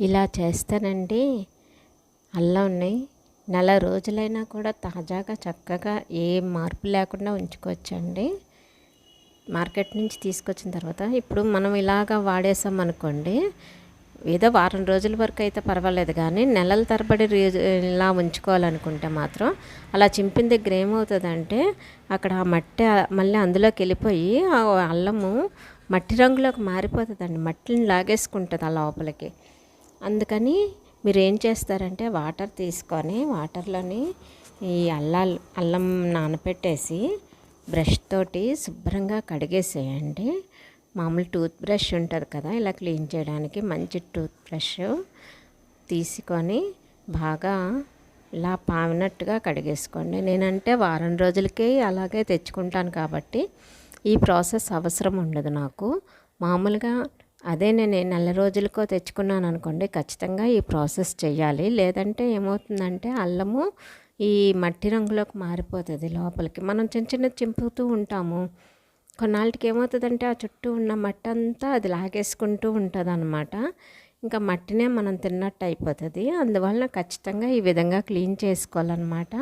ఇలా చేస్తానండి. అల్లంని నెల రోజులైనా కూడా తాజాగా చక్కగా ఏ మార్పు లేకుండా ఉంచుకోవచ్చండి. మార్కెట్ నుంచి తీసుకొచ్చిన తర్వాత ఇప్పుడు మనం ఇలాగ వాడేసాం అనుకోండి ఏదో వారం రోజుల వరకు అయితే పర్వాలేదు కానీ నెలల తరబడి రీ- ఇలా ఉంచుకోవాలనుకుంటే మాత్రం అలా చింపిన దగ్గర ఏమవుతుందంటే అక్కడ ఆ మట్టి మళ్ళీ అందులోకి వెళ్ళిపోయి ఆ అల్లము మట్టి రంగులోకి మారిపోతుందండి. మట్టిని లాగేసుకుంటుంది ఆ లోపలికి. అందుకని మీరు ఏం చేస్తారంటే వాటర్ తీసుకొని వాటర్లోని ఈ అల్లాలు అల్లం నానపెట్టేసి బ్రష్ తోటి శుభ్రంగా కడిగేసేయండి. మామూలు టూత్ బ్రష్ ఉంటుంది కదా ఇలా క్లీన్ చేయడానికి మంచి టూత్ బ్రష్ తీసుకొని బాగా ఇలా పావినట్టుగా కడిగేసుకోండి. నేనంటే వారం రోజులకే అలాగే తెచ్చుకుంటాను కాబట్టి ఈ ప్రాసెస్ అవసరం ఉండదు నాకు. మామూలుగా అదే నేను నెల రోజులకో తెచ్చుకున్నాను అనుకోండి ఖచ్చితంగా ఈ ప్రాసెస్ చేయాలి లేదంటే ఏమవుతుందంటే అల్లము ఈ మట్టి రంగులోకి మారిపోతుంది లోపలికి. మనం చిన్న చిన్న చింపుతూ ఉంటాము. కొన్నాళ్ళకి ఏమవుతుందంటే ఆ చుట్టూ ఉన్న మట్టి అంతా అది లాగేసుకుంటూ ఉంటుంది అనమాట ఇంకా మట్టినే మనం తిన్నట్టు అయిపోతుంది. అందువలన ఖచ్చితంగా ఈ విధంగా క్లీన్ చేసుకోవాలన్నమాట.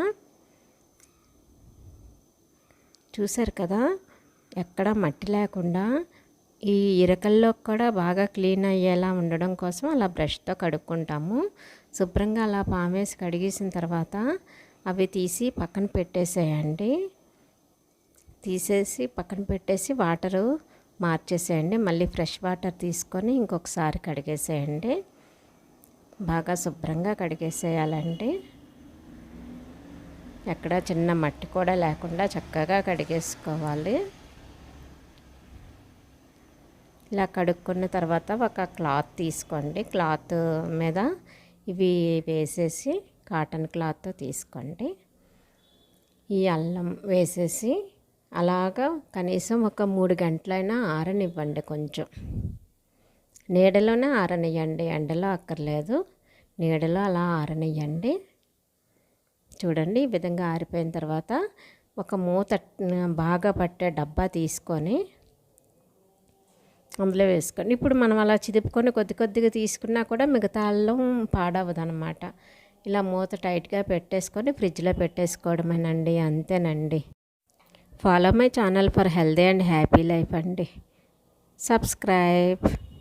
చూసారు కదా ఎక్కడ మట్టి లేకుండా ఈ ఇరకల్లో కూడా బాగా క్లీన్ అయ్యేలా ఉండడం కోసం అలా బ్రష్తో కడుక్కుంటాము. శుభ్రంగా అలా పామేసి కడిగేసిన తర్వాత అవి తీసి పక్కన పెట్టేసేయండి. తీసేసి పక్కన పెట్టేసి వాటరు మార్చేసేయండి. మళ్ళీ ఫ్రెష్ వాటర్ తీసుకొని ఇంకొకసారి కడిగేసేయండి. బాగా శుభ్రంగా కడిగేసేయాలండి. ఎక్కడ చిన్న మట్టి కూడా లేకుండా చక్కగా కడిగేసుకోవాలి. ఇలా కడుక్కున్న తర్వాత ఒక క్లాత్ తీసుకోండి. క్లాత్ మీద ఇవి వేసేసి కాటన్ క్లాత్ తీసుకోండి. ఈ అల్లం వేసేసి అలాగా కనీసం ఒక మూడు గంటలైనా ఆరనివ్వండి కొంచెం. నీడలోనే ఆరనివ్వండి ఎండలో అక్కర్లేదు. నీడలో అలా ఆరనియండి చూడండి ఈ విధంగా ఆరిపోయిన తర్వాత ఒక మూత బాగా పట్టే డబ్బా తీసుకొని అందులో వేసుకోండి. ఇప్పుడు మనం అలా చిదుపుకొని కొద్ది కొద్దిగా తీసుకున్నా కూడా మిగతా అల్లం పాడవదనమాట. ఇలా మూత టైట్గా పెట్టేసుకొని ఫ్రిడ్జ్లో పెట్టేసుకోవడమేనండి అంతేనండి. Follow my channel for healthy and happy life అండి. సబ్స్క్రైబ్.